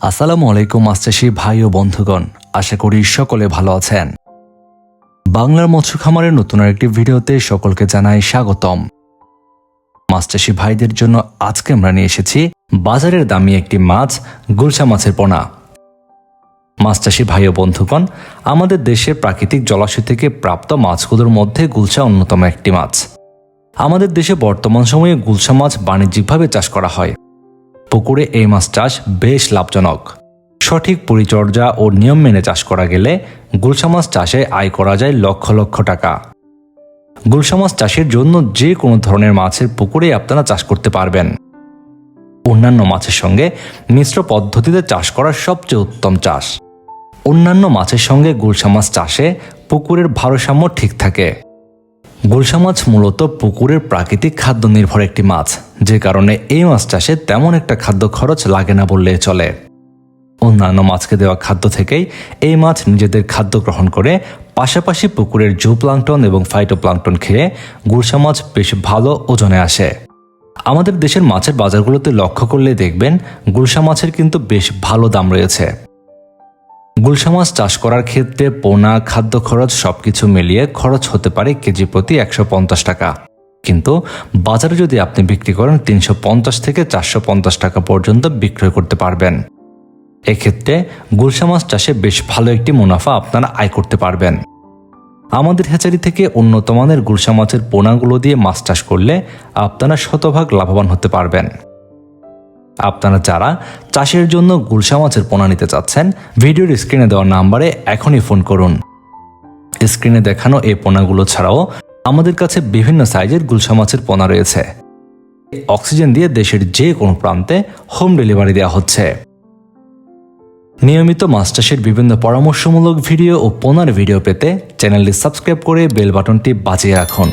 আসসালামু আলাইকুম মাস্টারশি ভাই ও বন্ধুগণ। আশা করি সকলে ভালো আছেন। বাংলার মৎস্য খামারের নতুন আরেকটি ভিডিওতে সকলকে জানাই স্বাগতম। মাস্টারশি ভাইদের জন্য আজকে আমরা নিয়ে এসেছি বাজারের দামি একটি মাছ, গুলশা মাছের পোনা। মাছচাষী ভাই ও বন্ধুগণ, আমাদের দেশের প্রাকৃতিক জলাশয় থেকে প্রাপ্ত মাছগুলোর মধ্যে গুলশা অন্যতম একটি মাছ। আমাদের দেশে বর্তমান সময়ে গুলশা মাছ বাণিজ্যিকভাবে চাষ করা হয়। পুকুরে এই মাছ চাষ বেশ লাভজনক। সঠিক পরিচর্যা ও নিয়ম মেনে চাষ করা গেলে গুলশা মাছ চাষে আয় করা যায় লক্ষ লক্ষ টাকা। গুলশা মাছ চাষের জন্য যে কোনো ধরনের মাছের পুকুরে আপনারা চাষ করতে পারবেন। অন্যান্য মাছের সঙ্গে মিশ্র পদ্ধতিতে চাষ করা সবচেয়ে উত্তম চাষ। অন্যান্য মাছের সঙ্গে গুলশা মাছ চাষে পুকুরের ভারসাম্য ঠিক থাকে। গুলশা মাছ মূলত পুকুরের প্রাকৃতিক খাদ্য নির্ভর একটি মাছ, যে কারণে এই মাছ চাষে তেমন একটা খাদ্য খরচ লাগে না বললে চলে। অন্যান্য মাছকে দেওয়া খাদ্য থেকেই এই মাছ নিজেদের খাদ্য গ্রহণ করে, পাশাপাশি পুকুরের জু প্লাঙ্কটন এবং ফাইটোপ্লাঙ্কটন খেয়ে গুলশা মাছ বেশ ভালো ওজনে আসে। আমাদের দেশের মাছের বাজারগুলোতে লক্ষ্য করলে দেখবেন গুলশা মাছের কিন্তু বেশ ভালো দাম রয়েছে। গুলশা মাছ চাষ করার ক্ষেত্রে পোনা, খাদ্য খরচ সবকিছু মিলিয়ে খরচ হতে পারে কেজি প্রতি একশো পঞ্চাশ টাকা। কিন্তু বাজারে যদি আপনি বিক্রি করেন তিনশো পঞ্চাশ থেকে চারশো পঞ্চাশ টাকা পর্যন্ত বিক্রয় করতে পারবেন। এক্ষেত্রে গুলশা মাছ চাষে বেশ ভালো একটি মুনাফা আপনারা আয় করতে পারবেন। আমাদের হ্যাচারি থেকে উন্নত মানের গুলশা মাছের পোনাগুলো দিয়ে মাছ চাষ করলে আপনারা শতভাগ লাভবান হতে পারবেন। আপনারা যারা চাষের জন্য গুলশা মাছের পোনা নিতে চাচ্ছেন, ভিডিওর স্ক্রিনে দেওয়া নাম্বারে এখনই ফোন করুন। স্ক্রিনে দেখানো এই পোনাগুলো ছাড়াও আমাদের কাছে বিভিন্ন সাইজের গুলশা মাছের পোনা রয়েছে। অক্সিজেন দিয়ে দেশের যে কোনো প্রান্তে হোম ডেলিভারি দেওয়া হচ্ছে। নিয়মিত মাছ চাষের বিভিন্ন পরামর্শমূলক ভিডিও ও পোনার ভিডিও পেতে চ্যানেলটি সাবস্ক্রাইব করে বেল বাটনটি বাজিয়ে রাখুন।